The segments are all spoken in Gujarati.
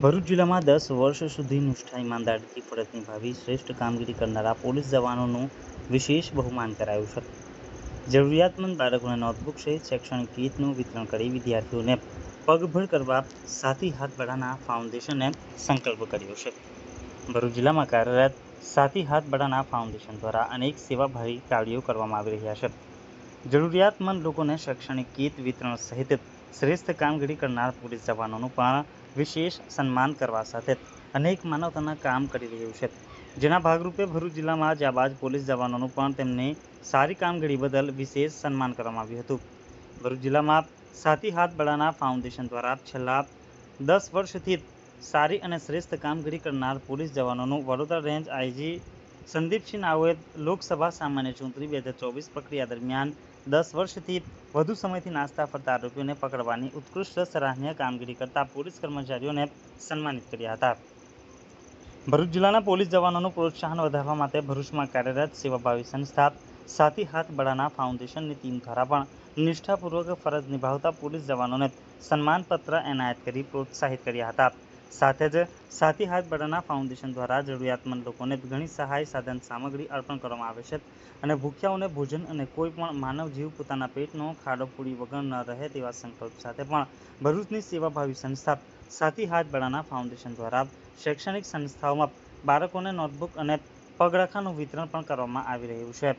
ભરૂચ જિલ્લામાં દસ વર્ષ સુધી નિષ્ઠા ઈમાનદારીથી ફરજ નિભાવી શ્રેષ્ઠ કામગીરી કરનારા પોલીસ જવાનોનું વિશેષ બહુમાન કરાયું છે. જરૂરિયાતમંદ બાળકોને નોટબુક સહિત શૈક્ષણિક કીટનું વિતરણ કરી વિદ્યાર્થીઓને પગભર કરવા સાથી હાથ બડાના ફાઉન્ડેશને સંકલ્પ કર્યો છે. ભરૂચ જિલ્લામાં કાર્યરત સાથી હાથ બડાના ફાઉન્ડેશન દ્વારા અનેક સેવાભાવી કાર્યો કરવામાં આવી રહ્યા છે. જરૂરિયાતમંદ લોકોને શૈક્ષણિક કીટ વિતરણ સહિત શ્રેષ્ઠ કામગીરી કરનાર પોલીસ જવાનોનું પણ વિશેષ સન્માન કરવા સાથે અનેક માનવતાના કામ કરી રહ્યું છે. જેના ભાગરૂપે ભરૂચ જિલ્લામાં જાબાજ પોલીસ જવાનોનું પણ તેમની સારી કામગીરી બદલ વિશેષ સન્માન કરવામાં આવ્યું હતું. ભરૂચ જિલ્લામાં સાથી હાથ બળાના ફાઉન્ડેશન દ્વારા છેલ્લા દસ વર્ષથી સારી અને શ્રેષ્ઠ કામગીરી કરનાર પોલીસ જવાનોનું વડોદરા રેન્જ આઈજી સંદીપસિંહ નાઓએ લોકસભા સામાન્ય ચૂંટણી બે હજાર ચોવીસ પ્રક્રિયા દરમિયાન દસ વર્ષથી વધુ સમયથી નાસ્તા ફરતા આરોપીઓને પકડવાની ઉત્કૃષ્ટ સરાહનીય કામગીરી કરતા પોલીસ કર્મચારીઓને સન્માનિત કર્યા હતા. ભરૂચ જિલ્લાના પોલીસ જવાનોનું પ્રોત્સાહન વધારવા માટે ભરૂચમાં કાર્યરત સેવાભાવી સંસ્થા સાથી હાથ બળાના ફાઉન્ડેશનની ટીમ દ્વારા પણ નિષ્ઠાપૂર્વક ફરજ નિભાવતા પોલીસ જવાનોને સન્માનપત્ર એનાયત કરી પ્રોત્સાહિત કર્યા હતા. સાથે જ સાથી હાથ બળાના ફાઉન્ડેશન દ્વારા જરૂરિયાતમંદ લોકોને ઘણી સહાય સાધન સામગ્રી અર્પણ કરવામાં આવે છે અને ભૂખ્યાઓને ભોજન અને કોઈ પણ માનવ જીવ પોતાના પેટનો ખાડો પૂરી વગર ન રહે તેવા સંકલ્પ સાથે પણ ભરૂચની સેવાભાવી સંસ્થા સાથી હાથ બળાના ફાઉન્ડેશન દ્વારા શૈક્ષણિક સંસ્થાઓમાં બાળકોને નોટબુક અને પગરખાનું વિતરણ પણ કરવામાં આવી રહ્યું છે.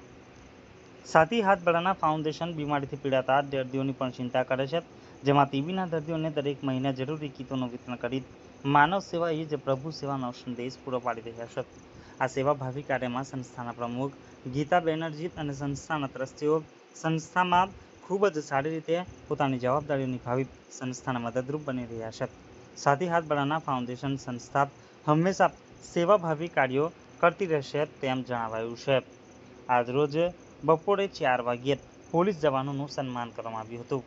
સાથી હાથ બળાના ફાઉન્ડેશન બીમારીથી પીડાતા દર્દીઓની પણ ચિંતા કરે છે. જેમાં ટીબીના દર્દીઓને દરેક મહિને જરૂરી કીટોનું વિતરણ કરી માનવ સેવા એ જ પ્રભુ સેવાનો સંદેશ પૂરો પાડી રહ્યા છે. આ સેવાભાવી કાર્યમાં સંસ્થાના પ્રમુખ ગીતા બેનર્જી અને સંસ્થાના ટ્રસ્ટીઓ સંસ્થામાં ખૂબ જ સારી રીતે પોતાની જવાબદારીઓ નિભાવી સંસ્થાને મદદરૂપ બની રહ્યા છે. સાથી હાથ બળાના ફાઉન્ડેશન સંસ્થા હંમેશા સેવાભાવી કાર્યો કરતી રહેશે તેમ જણાવાયું છે. આજરોજ બપોરે ચાર વાગ્યે પોલીસ જવાનોનું સન્માન કરવામાં આવ્યું હતું.